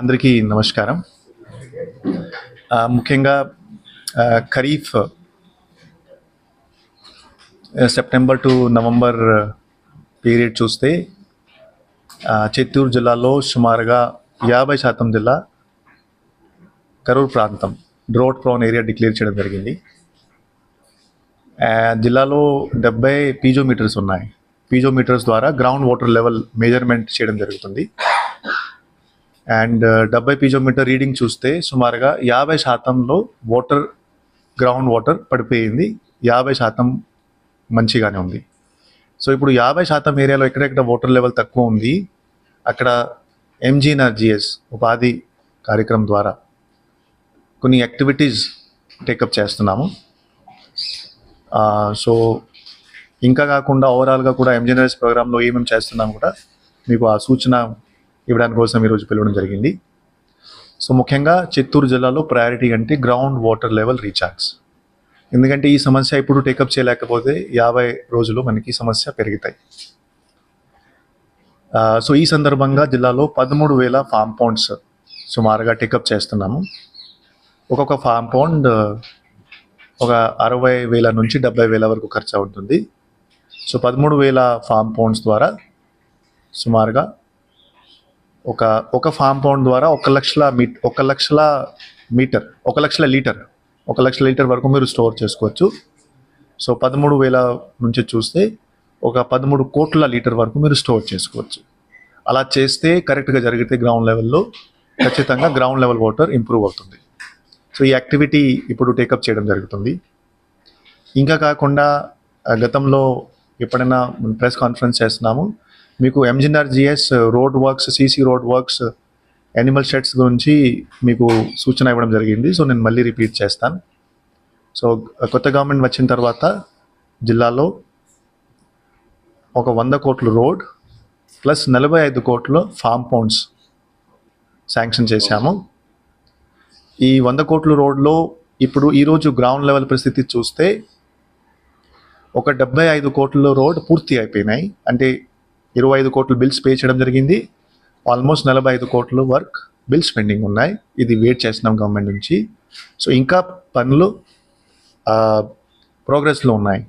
అందరికీ నమస్కారం. ముఖ్యంగా kharif September to November period చూస్తే చిత్తూరు జిల్లాలో సుమారుగా యాభై శాతం జిల్లా కరూర్ ప్రాంతం డ్రోట్ ప్రోన్ ఏరియా డిక్లేర్ చేయడం జరిగింది. జిల్లాలో డెబ్బై పీజోమీటర్స్ ఉన్నాయి. పీజోమీటర్స్ ద్వారా గ్రౌండ్ వాటర్ లెవెల్ మెజర్మెంట్ చేయడం జరుగుతుంది. అండ్ uh, డెబ్బై పిజోమీటర్ రీడింగ్ చూస్తే సుమారుగా యాభై శాతంలో వాటర్ గ్రౌండ్ వాటర్ పడిపోయింది. యాభై శాతం మంచిగానే ఉంది. సో ఇప్పుడు యాభై శాతం ఏరియాలో ఎక్కడెక్కడ వాటర్ లెవెల్ తక్కువ ఉంది అక్కడ ఎంజీఎన్ఆర్జిఎస్ ఉపాధి కార్యక్రమం ద్వారా కొన్ని యాక్టివిటీస్ టేకప్ చేస్తున్నాము. సో ఇంకా కాకుండా ఓవరాల్గా కూడా ఎంజీఎన్ఆర్ఎస్ ప్రోగ్రాంలో ఏమేమి చేస్తున్నాం కూడా మీకు ఆ సూచన ఇవ్వడానికి కోసం ఈరోజు పిలవడం జరిగింది. సో ముఖ్యంగా చిత్తూరు జిల్లాలో ప్రయారిటీ అంటే గ్రౌండ్ వాటర్ లెవెల్ రీఛార్జ్ ఎందుకంటే ఈ సమస్య ఇప్పుడు టేకప్ చేయలేకపోతే యాభై రోజులు మనకి సమస్య పెరుగుతాయి. సో ఈ సందర్భంగా జిల్లాలో పదమూడు వేల ఫామ్ పౌండ్స్ సుమారుగా టేకప్ చేస్తున్నాము. ఒక్కొక్క ఫామ్ పౌండ్ ఒక అరవై వేల నుంచి డెబ్బై వేల వరకు ఖర్చు అవుతుంది. సో పదమూడు వేల ఫామ్ పౌండ్స్ ద్వారా సుమారుగా ఒక ఒక ఫామ్ పౌండ్ ద్వారా ఒక లక్షల మీ ఒక లక్షల మీటర్ ఒక లక్షల లీటర్ ఒక లక్షల లీటర్ వరకు మీరు స్టోర్ చేసుకోవచ్చు. సో పదమూడు వేల నుంచి చూస్తే ఒక పదమూడు కోట్ల లీటర్ వరకు మీరు స్టోర్ చేసుకోవచ్చు. అలా చేస్తే కరెక్ట్గా జరిగితే గ్రౌండ్ లెవెల్లో ఖచ్చితంగా గ్రౌండ్ లెవెల్ వాటర్ ఇంప్రూవ్ అవుతుంది. సో ఈ యాక్టివిటీ ఇప్పుడు టేకప్ చేయడం జరుగుతుంది. ఇంకా కాకుండా గతంలో ఎప్పుడైనా ప్రెస్ కాన్ఫరెన్స్ చేస్తున్నాము. మీకు MGNREGS road works CC road works animal sheds గురించి మీకు సూచన ఇవ్వడం జరిగింది. సో నేను మళ్ళీ రిపీట్ చేస్తాను. సో కొత్త గవర్నమెంట్ వచ్చిన తర్వాత జిల్లాలో ఒక వంద కోట్ల రోడ్ ప్లస్ నలభై ఐదు కోట్ల ఫామ్ పౌండ్స్ శాంక్షన్ చేశాము. ఈ వంద కోట్ల రోడ్లో ఇప్పుడు ఈరోజు గ్రౌండ్ లెవెల్ పరిస్థితి చూస్తే ఒక డెబ్బై ఐదు కోట్ల రోడ్ పూర్తి అయిపోయినాయి. అంటే ఇరవై ఐదు కోట్లు బిల్స్ పే చేయడం జరిగింది. ఆల్మోస్ట్ నలభై ఐదు కోట్ల వర్క్ బిల్స్ పెండింగ్ ఉన్నాయి. ఇది వెయిట్ చేస్తున్నాం గవర్నమెంట్ నుంచి. సో ఇంకా పనులు ప్రోగ్రెస్లో ఉన్నాయి.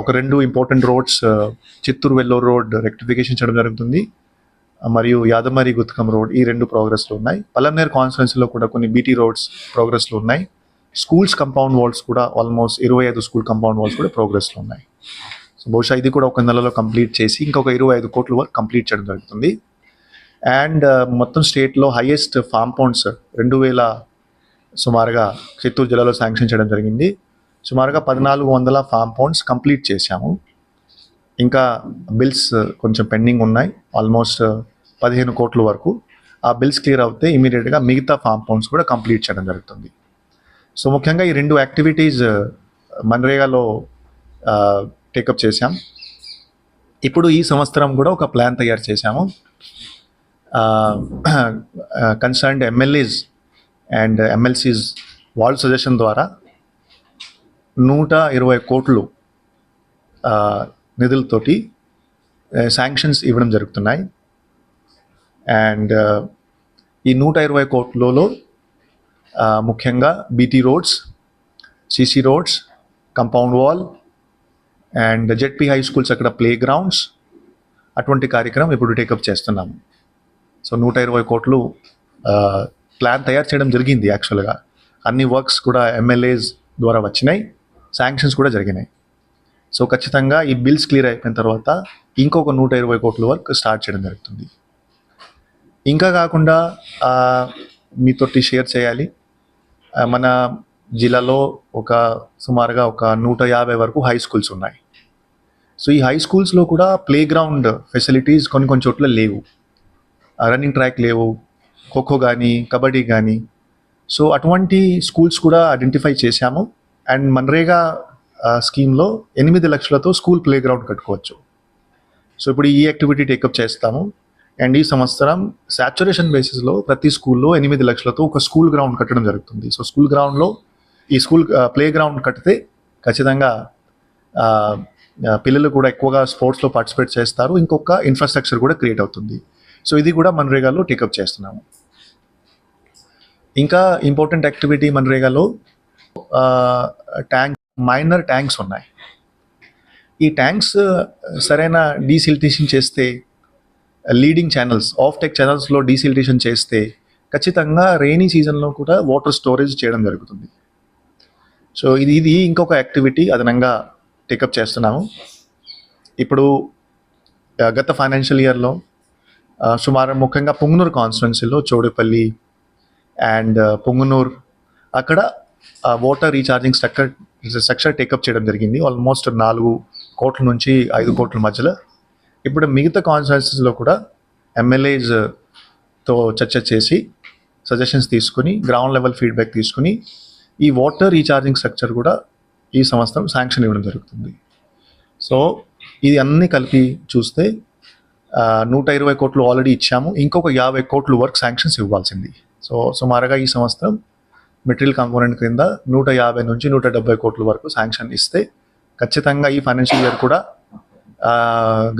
ఒక రెండు important roads Chittoor Vellore road rectification చేయడం జరుగుతుంది. మరియు యాదమరి గుత్కం రోడ్ ఈ రెండు ప్రోగ్రెస్లో ఉన్నాయి. పలమనేర్ కాన్స్టిట్యున్సీలో కూడా కొన్ని బీటీ రోడ్స్ ప్రోగ్రెస్లో ఉన్నాయి. స్కూల్స్ కంపౌండ్ వాల్స్ కూడా ఆల్మోస్ట్ ఇరవై ఐదు స్కూల్ కంపౌండ్ వాల్స్ కూడా ప్రోగ్రెస్లో ఉన్నాయి. బహుశా ఇది కూడా ఒక నెలలో కంప్లీట్ చేసి ఇంకొక ఇరవై ఐదు కోట్ల వరకు కంప్లీట్ చేయడం జరుగుతుంది. అండ్ uh, మొత్తం స్టేట్లో హైయెస్ట్ ఫామ్ పౌండ్స్ రెండు వేల సుమారుగా చిత్తూరు జిల్లాలో శాంక్షన్ చేయడం జరిగింది. సుమారుగా పద్నాలుగు వందల ఫామ్ పౌండ్స్ కంప్లీట్ చేశాము. ఇంకా బిల్స్ కొంచెం పెండింగ్ ఉన్నాయి. ఆల్మోస్ట్ uh, పదిహేను కోట్ల వరకు. ఆ బిల్స్ క్లియర్ అవుతే ఇమీడియట్గా మిగతా ఫామ్ పౌండ్స్ కూడా కంప్లీట్ చేయడం జరుగుతుంది. సో ముఖ్యంగా ఈ రెండు యాక్టివిటీస్ మన్రేగాలో uh, టేకప్ చేశాం. ఇప్పుడు ఈ సంవత్సరం కూడా ఒక ప్లాన్ తయారు చేశాము. కన్సర్న్డ్ ఎమ్మెల్యేస్ అండ్ ఎమ్మెల్సీస్ వాళ్ళ సజెషన్ ద్వారా నూట ఇరవై కోట్లు నిధులతోటి శాంక్షన్స్ ఇవ్వడం జరుగుతున్నాయి. అండ్ ఈ నూట ఇరవై కోట్లలో ముఖ్యంగా BT roads CC roads compound wall and ZP high schools అక్కడ ప్లే గ్రౌండ్స్ అటువంటి కార్యక్రమం ఇప్పుడు టేకప్ చేస్తున్నాము. సో నూట ఇరవై కోట్లు ప్లాన్ తయారు చేయడం జరిగింది యాక్చువల్గా అన్ని వర్క్స్ కూడా ఎమ్మెల్యేస్ ద్వారా వచ్చినాయి. శాంక్షన్స్ కూడా జరిగినాయి. సో ఖచ్చితంగా ఈ బిల్స్ క్లియర్ అయిపోయిన తర్వాత ఇంకొక నూట ఇరవై కోట్ల వర్క్ స్టార్ట్ చేయడం జరుగుతుంది. ఇంకా కాకుండా మీతోటి షేర్ చేయాలి. మన జిల్లాలో ఒక సుమారుగా ఒక నూట యాభై వరకు హై స్కూల్స్ ఉన్నాయి. సో ఈ హై స్కూల్స్లో కూడా ప్లే గ్రౌండ్ ఫెసిలిటీస్ కొన్ని కొన్ని చోట్ల లేవు. రన్నింగ్ ట్రాక్ లేవు ఖోఖో కానీ కబడ్డీ కానీ సో అటువంటి స్కూల్స్ కూడా ఐడెంటిఫై చేశాము. అండ్ మన్రేగా స్కీమ్లో ఎనిమిది లక్షలతో స్కూల్ ప్లే గ్రౌండ్ కట్టుకోవచ్చు. సో ఇప్పుడు ఈ యాక్టివిటీ టేకప్ చేస్తాము. అండ్ ఈ సంవత్సరం సాచురేషన్ బేసిస్లో ప్రతి స్కూల్లో ఎనిమిది లక్షలతో ఒక స్కూల్ గ్రౌండ్ కట్టడం జరుగుతుంది. సో స్కూల్ గ్రౌండ్లో ఈ స్కూల్ ప్లే గ్రౌండ్ కడితే ఖచ్చితంగా పిల్లలు కూడా ఎక్కువగా స్పోర్ట్స్లో పార్టిసిపేట్ చేస్తారు. ఇంకొక ఇన్ఫ్రాస్ట్రక్చర్ కూడా క్రియేట్ అవుతుంది. సో ఇది కూడా మన్రేగాలో టేకప్ చేస్తున్నాము. ఇంకా ఇంపార్టెంట్ యాక్టివిటీ మన్రేగాలో ట్యాంక్ మైనర్ ట్యాంక్స్ ఉన్నాయి. ఈ ట్యాంక్స్ సరైన డీసిల్టేషన్ చేస్తే లీడింగ్ ఛానల్స్ ఆఫ్ టెక్ ఛానల్స్లో డీసిల్టేషన్ చేస్తే ఖచ్చితంగా రెయినీ సీజన్లో కూడా వాటర్ స్టోరేజ్ చేయడం జరుగుతుంది. సో ఇది ఇది ఇంకొక యాక్టివిటీ అదనంగా టేకప్ చేస్తున్నాము. ఇప్పుడు గత ఫైనాన్షియల్ ఇయర్లో సుమారు ముఖ్యంగా పుంగనూరు కాన్స్టిట్యున్సీలో చౌడేపల్లి అండ్ పుంగనూర్ అక్కడ water recharging structure structure take up చేయడం జరిగింది. ఆల్మోస్ట్ నాలుగు కోట్ల నుంచి ఐదు కోట్ల మధ్యలో. ఇప్పుడు మిగతా కాన్స్టిట్యున్సీస్లో కూడా ఎమ్మెల్యేస్తో చర్చ చేసి సజెషన్స్ తీసుకుని గ్రౌండ్ లెవెల్ ఫీడ్బ్యాక్ తీసుకుని ఈ వాటర్ రీఛార్జింగ్ స్ట్రక్చర్ కూడా ఈ సంవత్సరం శాంక్షన్ ఇవ్వడం జరుగుతుంది. సో ఇది అన్నీ కలిపి చూస్తే నూట ఇరవై కోట్లు ఆల్రెడీ ఇచ్చాము. ఇంకొక యాభై కోట్లు వర్క్ శాంక్షన్స్ ఇవ్వాల్సింది. సో సుమారుగా ఈ సంవత్సరం మెటీరియల్ కాంపోనెంట్ క్రింద నూట యాభై నుంచి నూట డెబ్బై కోట్ల వరకు శాంక్షన్ ఇస్తే ఖచ్చితంగా ఈ ఫైనాన్షియల్ ఇయర్ కూడా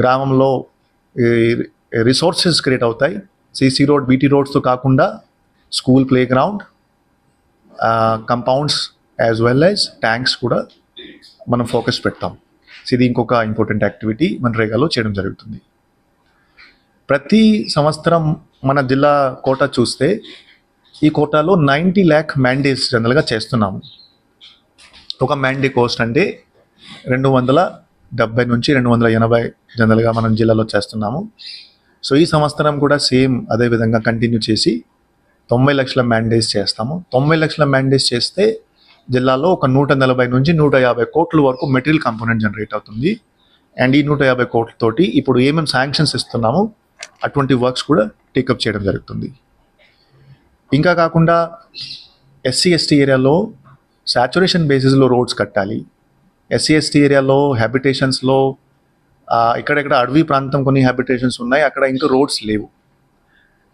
గ్రామంలో రిసోర్సెస్ క్రియేట్ అవుతాయి. సిసి రోడ్ బీటీ రోడ్స్తో కాకుండా school playground compounds as well as tanks కూడా మనం ఫోకస్ పెడతాం. ఇది ఇంకొక ఇంపార్టెంట్ యాక్టివిటీ మన రేగాలో చేయడం జరుగుతుంది. ప్రతి సంవత్సరం మన జిల్లా కోట చూస్తే ఈ కోటాలో నైంటీ ల్యాక్ మ్యాండేస్ జనరల్గా చేస్తున్నాము. ఒక మ్యాండే కోస్ట్ అంటే రెండు వందల డెబ్బై నుంచి రెండు వందల ఎనభై జనరల్గా మనం జిల్లాలో చేస్తున్నాము. సో ఈ సంవత్సరం కూడా సేమ్ అదే విధంగా కంటిన్యూ చేసి తొంభై లక్షల మ్యాండేస్ చేస్తాము. తొంభై లక్షల మ్యాండేస్ చేస్తే జిల్లాలో ఒక నూట నలభై నుంచి నూట యాభై కోట్ల వరకు మెటీరియల్ కాంపోనెంట్ జనరేట్ అవుతుంది. అండ్ ఈ నూట యాభై కోట్లతోటి ఇప్పుడు ఏమేమి శాంక్షన్స్ ఇస్తున్నామో అటువంటి వర్క్స్ కూడా టేకప్ చేయడం జరుగుతుంది. ఇంకా కాకుండా ఎస్సీ ఎస్టీ ఏరియాలో సాచురేషన్ బేసిస్లో రోడ్స్ కట్టాలి. ఎస్సీ ఎస్టీ ఏరియాలో హ్యాబిటేషన్స్లో ఇక్కడెక్కడ అడవి ప్రాంతం కొన్ని హ్యాబిటేషన్స్ ఉన్నాయి అక్కడ ఇంకా రోడ్స్ లేవు.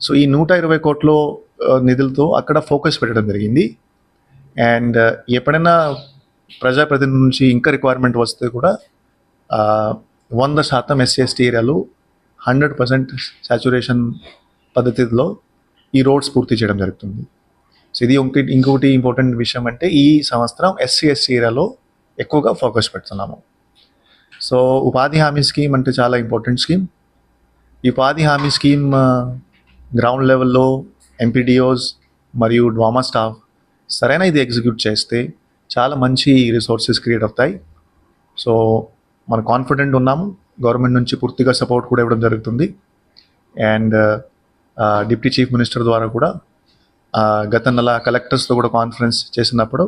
సో ఈ నూట ఇరవై కోట్ల నిధులతో అక్కడ ఫోకస్ పెట్టడం జరిగింది. అండ్ uh, ఎప్పుడైనా ప్రజాప్రతినిధి నుంచి ఇంకా రిక్వైర్మెంట్ వస్తే కూడా వంద శాతం ఎస్సీ ఎస్టీ ఏరియాలో హండ్రెడ్ పర్సెంట్ సాచురేషన్ పద్ధతిలో ఈ రోడ్స్ పూర్తి చేయడం జరుగుతుంది. సో ఇది ఒకటి ఇంకొకటి ఇంపార్టెంట్ విషయం అంటే ఈ సంవత్సరం ఎస్సీ ఎస్టీ ఏరియాలో ఎక్కువగా ఫోకస్ పెడుతున్నాము. సో ఉపాధి హామీ స్కీమ్ అంటే చాలా ఇంపార్టెంట్ స్కీమ్ ఈ ఉపాధి హామీ స్కీమ్ గ్రౌండ్ లెవెల్లో ఎంపీడీఓస్ మరియు డ్వామా స్టాఫ్ సరైన ఇది ఎగ్జిక్యూట్ చేస్తే చాలా మంచి రిసోర్సెస్ క్రియేట్ అవుతాయి. సో మనం కాన్ఫిడెంట్ ఉన్నాము. గవర్నమెంట్ నుంచి పూర్తిగా సపోర్ట్ కూడా ఇవ్వడం జరుగుతుంది. అండ్ డిప్యూటీ చీఫ్ మినిస్టర్ ద్వారా కూడా గత నెల కలెక్టర్స్తో కూడా కాన్ఫరెన్స్ చేసినప్పుడు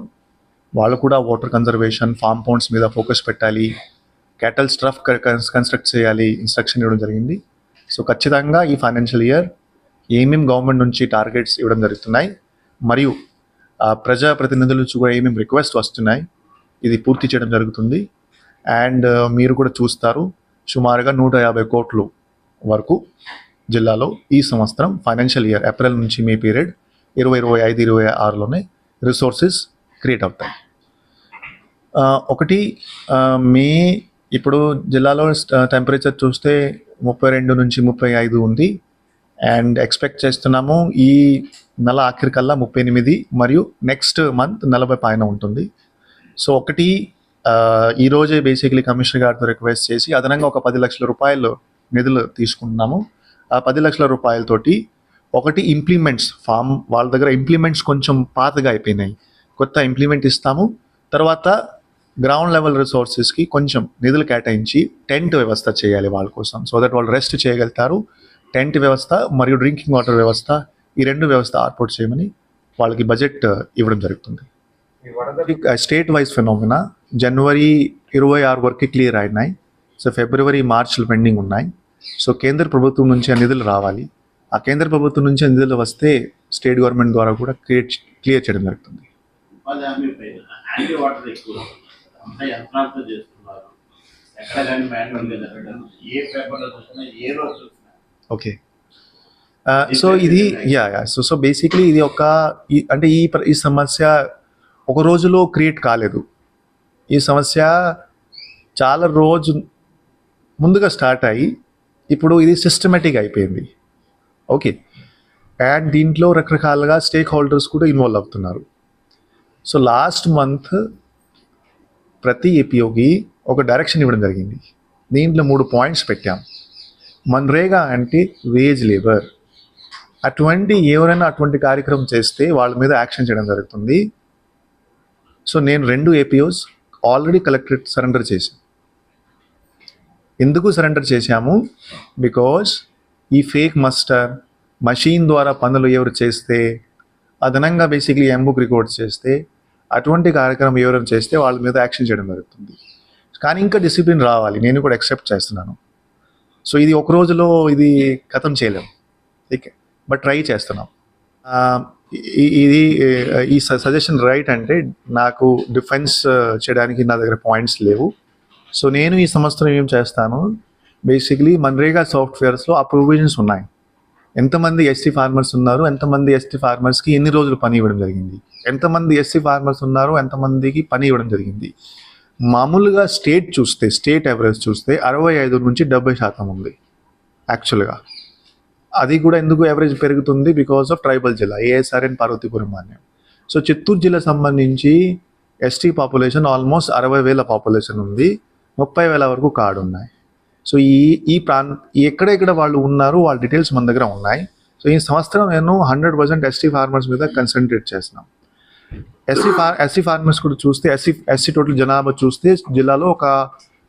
వాళ్ళు కూడా వాటర్ కన్జర్వేషన్ ఫామ్ పౌండ్స్ మీద ఫోకస్ పెట్టాలి. క్యాటల్ స్ట్రఫ్ కన్స్ట్రక్ట్ చేయాలి. ఇన్స్ట్రక్షన్ ఇవ్వడం జరిగింది. సో ఖచ్చితంగా ఈ ఫైనాన్షియల్ ఇయర్ ఏమేమి గవర్నమెంట్ నుంచి టార్గెట్స్ ఇవ్వడం జరుగుతున్నాయి. మరియు ప్రజాప్రతినిధుల నుంచి కూడా ఏమేమి రిక్వెస్ట్ వస్తున్నాయి ఇది పూర్తి చేయడం జరుగుతుంది. అండ్ uh, మీరు కూడా చూస్తారు సుమారుగా నూట యాభై కోట్లు వరకు జిల్లాలో ఈ సంవత్సరం ఫైనాన్షియల్ ఇయర్ ఏప్రిల్ నుంచి మే పీరియడ్ ఇరవై ఇరవై ఐదు ఇరవై ఆరులోనే రిసోర్సెస్ క్రియేట్ అవుతాయి. ఒకటి మే ఇప్పుడు జిల్లాలో టెంపరేచర్ చూస్తే ముప్పై రెండు నుంచి ముప్పై ఐదు ఉంది. అండ్ ఎక్స్పెక్ట్ చేస్తున్నాము ఈ నెల ఆఖరికల్లా ముప్పై ఎనిమిది మరియు నెక్స్ట్ మంత్ నలభై పైన ఉంటుంది. సో ఒకటి ఈరోజే బేసిక్లీ కమిషనర్ గారితో రిక్వెస్ట్ చేసి అదనంగా ఒక పది లక్షల రూపాయలు నిధులు తీసుకుంటున్నాము. ఆ పది లక్షల రూపాయలతోటి ఒకటి ఇంప్లిమెంట్స్ ఫామ్ వాళ్ళ దగ్గర ఇంప్లిమెంట్స్ కొంచెం పాతగా అయిపోయినాయి. కొత్త ఇంప్లిమెంట్ ఇస్తాము. తర్వాత గ్రౌండ్ లెవెల్ రిసోర్సెస్కి కొంచెం నిధులు కేటాయించి టెంట్ వ్యవస్థ చేయాలి వాళ్ళ కోసం. సో దట్ వాళ్ళు రెస్ట్ చేయగలుగుతారు. టెంట్ వ్యవస్థ మరియు డ్రింకింగ్ వాటర్ వ్యవస్థ ఈ రెండు వ్యవస్థ ఏర్పాటు చేయమని వాళ్ళకి బడ్జెట్ ఇవ్వడం జరుగుతుంది. స్టేట్ వైజ్ ఫినోమినా జనవరి ఇరవై ఆరు వరకు క్లియర్ అయినాయి. సో ఫిబ్రవరి మార్చ్లో పెండింగ్ ఉన్నాయి. సో కేంద్ర ప్రభుత్వం నుంచి ఆ నిధులు రావాలి. ఆ కేంద్ర ప్రభుత్వం నుంచి ఆ నిధులు వస్తే స్టేట్ గవర్నమెంట్ ద్వారా కూడా క్రియేట్ క్లియర్ చేయడం జరుగుతుంది. ఏ ఓకే సో ఇది yeah yeah so so basically ఇది ఒక అంటే ఈ ఈ సమస్య ఒక రోజులో క్రియేట్ కాలేదు. ఈ సమస్య చాలా రోజు ముందుగా స్టార్ట్ అయ్యి ఇప్పుడు ఇది సిస్టమేటిక్ అయిపోయింది. ఓకే అండ్ దీంట్లో రకరకాలుగా స్టేక్ హోల్డర్స్ కూడా ఇన్వాల్వ్ అవుతున్నారు. సో లాస్ట్ మంత్ ప్రతి ఏపీఓకి ఒక డైరెక్షన్ ఇవ్వడం జరిగింది. దీంట్లో మూడు పాయింట్స్ పెట్టాం. మన్రేగా అంటే వేజ్ లేబర్ అటువంటి ఎవరైనా అటువంటి కార్యక్రమం చేస్తే వాళ్ళ మీద యాక్షన్ చేయడం జరుగుతుంది. సో నేను రెండు ఏపీఓస్ ఆల్రెడీ కలెక్టరేట్ సరెండర్ చేశాను ఎందుకు సరెండర్ చేశాము? బికాస్ ఈ ఫేక్ మస్టర్ మషీన్ ద్వారా పనులు ఎవరు చేస్తే అదనంగా బేసిక్లీ ఎంబుక్ రికార్డ్ చేస్తే అటువంటి కార్యక్రమం ఎవరైనా చేస్తే వాళ్ళ మీద యాక్షన్ చేయడం జరుగుతుంది. కానీ ఇంకా డిసిప్లిన్ రావాలి. నేను కూడా ఎక్సెప్ట్ చేస్తున్నాను. సో ఇది ఒక రోజులో ఇది ఖతం చేయలేము ఓకే. బట్ ట్రై చేస్తున్నాం. ఇది ఈ సజెషన్ రైట్ అంటే నాకు డిఫెన్స్ చేయడానికి నా దగ్గర పాయింట్స్ లేవు. సో నేను ఈ సంవత్సరం ఏం చేస్తాను బేసిక్లీ మన్రేగా సాఫ్ట్వేర్స్లో ఆ ప్రొవిజన్స్ ఉన్నాయి. ఎంతమంది ఎస్టీ ఫార్మర్స్ ఉన్నారు ఎంతమంది ఎస్టీ ఫార్మర్స్కి ఎన్ని రోజులు పని ఇవ్వడం జరిగింది? ఎంతమంది ఎస్సీ ఫార్మర్స్ ఉన్నారు ఎంతమందికి పని ఇవ్వడం జరిగింది? మామూలుగా స్టేట్ చూస్తే స్టేట్ యావరేజ్ చూస్తే అరవై ఐదు నుంచి డెబ్బై శాతం ఉంది యాక్చువల్గా అది కూడా ఎందుకు యావరేజ్ పెరుగుతుంది? బికాస్ ఆఫ్ ట్రైబల్ జిల్లా ASR and Parvathipuram Manyam. So Chittoor జిల్లా సంబంధించి ఎస్టీ పాపులేషన్ ఆల్మోస్ట్ అరవై వేల పాపులేషన్ ఉంది ముప్పై వేల వరకు కార్డు ఉన్నాయి సో ఈ ఈ ప్రాంత ఎక్కడెక్కడ వాళ్ళు ఉన్నారు వాళ్ళ డీటెయిల్స్ మన దగ్గర ఉన్నాయి. సో ఈ సంవత్సరం నేను హండ్రెడ్ పర్సెంట్ ఎస్టీ ఫార్మర్స్ మీద కన్సన్ట్రేట్ చేస్తున్నాం. ఎస్సీ ఫార్ ఎస్సీ ఫార్మర్స్ కూడా చూస్తే ఎస్సీ ఎస్సీ టోటల్ జనాభా చూస్తే జిల్లాలో ఒక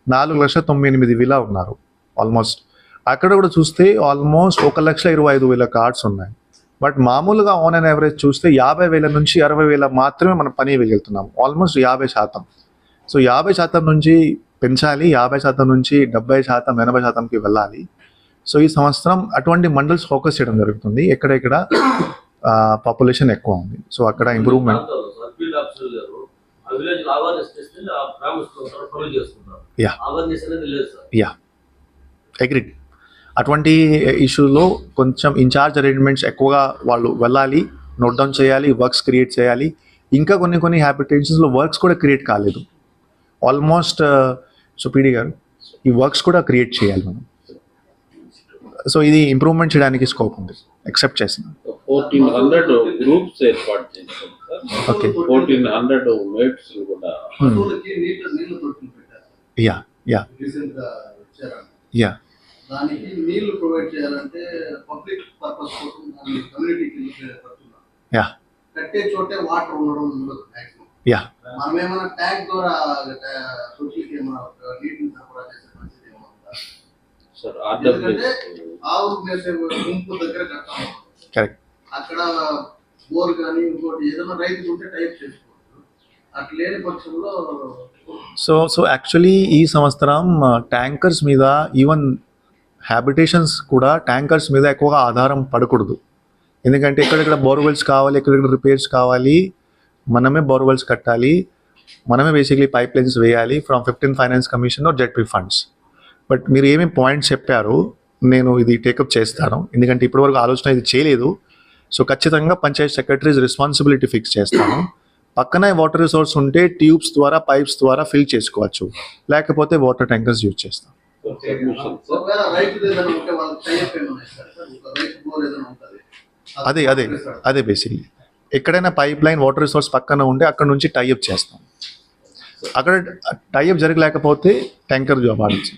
నాలుగు లక్షల తొంభై ఎనిమిది వేల ఉన్నారు ఆల్మోస్ట్. అక్కడ కూడా చూస్తే ఆల్మోస్ట్ ఒక లక్ష ఇరవై ఐదు వేల కార్డ్స్ ఉన్నాయి. బట్ మామూలుగా ఆన్ అండ్ యావరేజ్ చూస్తే యాభై వేల నుంచి అరవై వేల మాత్రమే మనం పని వేయగలుగుతున్నాం ఆల్మోస్ట్ యాభై శాతం. సో యాభై శాతం నుంచి పెంచాలి యాభై శాతం నుంచి డెబ్బై శాతం ఎనభై శాతంకి వెళ్ళాలి. సో ఈ సంవత్సరం అటువంటి మండల్స్ ఫోకస్ చేయడం జరుగుతుంది ఎక్కడెక్కడ పాపులేషన్ ఎక్కువ ఉంది. సో అక్కడ ఇంప్రూవ్మెంట్ సార్. యా అగ్రిడ్ అటువంటి ఇష్యూలో కొంచెం ఇన్ఛార్జ్ అరేంజ్మెంట్స్ ఎక్కువగా వాళ్ళు వెళ్ళాలి నోట్ డౌన్ చేయాలి వర్క్స్ క్రియేట్ చేయాలి. ఇంకా కొన్ని కొన్ని హ్యాబిటేషన్స్లో వర్క్స్ కూడా క్రియేట్ కాలేదు. ఆల్మోస్ట్ సో పీడీ గారు ఈ వర్క్స్ కూడా క్రియేట్ చేయాలి మనం. సో ఇది ఇంప్రూవ్మెంట్ చేయడానికి స్కోప్ ఉంది. ఎక్సెప్ట్ చేస్తున్నాం. ఫోర్టీన్ హండ్రెడ్ గ్రూప్స్ ఏర్పాటు చేశాం సార్ ఫోర్టీన్ హండ్రెడ్ మేట్స్ కూడా యా యా యా దానికి నీళ్ళు ప్రొవైడ్ చేయాలంటే పబ్లిక్ పర్పస్ కోసం దాన్ని కమ్యూనిటీకి యా కట్టే చోటే వాటర్ ఉండడం ఉండదు యా మనం ఏమైనా ట్యాంక్ ద్వారా తొట్టికి ఏమైనా నీటిని సరఫరా చేసే పరిస్థితి ఏమైనా ఆవులు మేసే గుంపు దగ్గర కట్టాము కరెక్ట్ అక్కడ బోర్ కానీ ఇంకోటి ఏదైనా రైతు ఉంటే టైప్ చేసుకోవచ్చు. అట్లా లేని పక్షంలో సో సో యాక్చువల్లీ ఈ సంవత్సరం ట్యాంకర్స్ మీద ఈవెన్ హ్యాబిటేషన్స్ కూడా ట్యాంకర్స్ మీద ఎక్కువగా ఆధారం పడకూడదు. ఎందుకంటే ఎక్కడెక్కడ బోర్వెల్స్ కావాలి ఎక్కడెక్కడ రిపేర్స్ కావాలి మనమే బోర్వెల్స్ కట్టాలి మనమే బేసిక్లీ పైప్ లైన్స్ వేయాలి from fifteen finance commission or ZP funds but మీరు ఏమేమి పాయింట్స్ చెప్పారు నేను ఇది టేకప్ చేస్తాను. ఎందుకంటే ఇప్పటివరకు ఆలోచన ఇది చేయలేదు. సో ఖచ్చితంగా పంచాయత్ సెక్రటరీస్ రెస్పాన్సిబిలిటీ ఫిక్స్ చేస్తాను పక్కనే వాటర్ రిసోర్స్ ఉంటే ట్యూబ్స్ ద్వారా పైప్స్ ద్వారా ఫిల్ చేసుకోవచ్చు. లేకపోతే వాటర్ ట్యాంకర్స్ యూజ్ చేస్తాం. అదే అదే అదే బేసిక్లీ ఎక్కడైనా పైప్ లైన్ వాటర్ రిసోర్స్ పక్కన ఉంటే అక్కడ నుంచి టైఅప్ చేస్తాం. అక్కడ టైఅప్ జరగలేకపోతే ట్యాంకర్ జాబ్ ఆడచ్చు.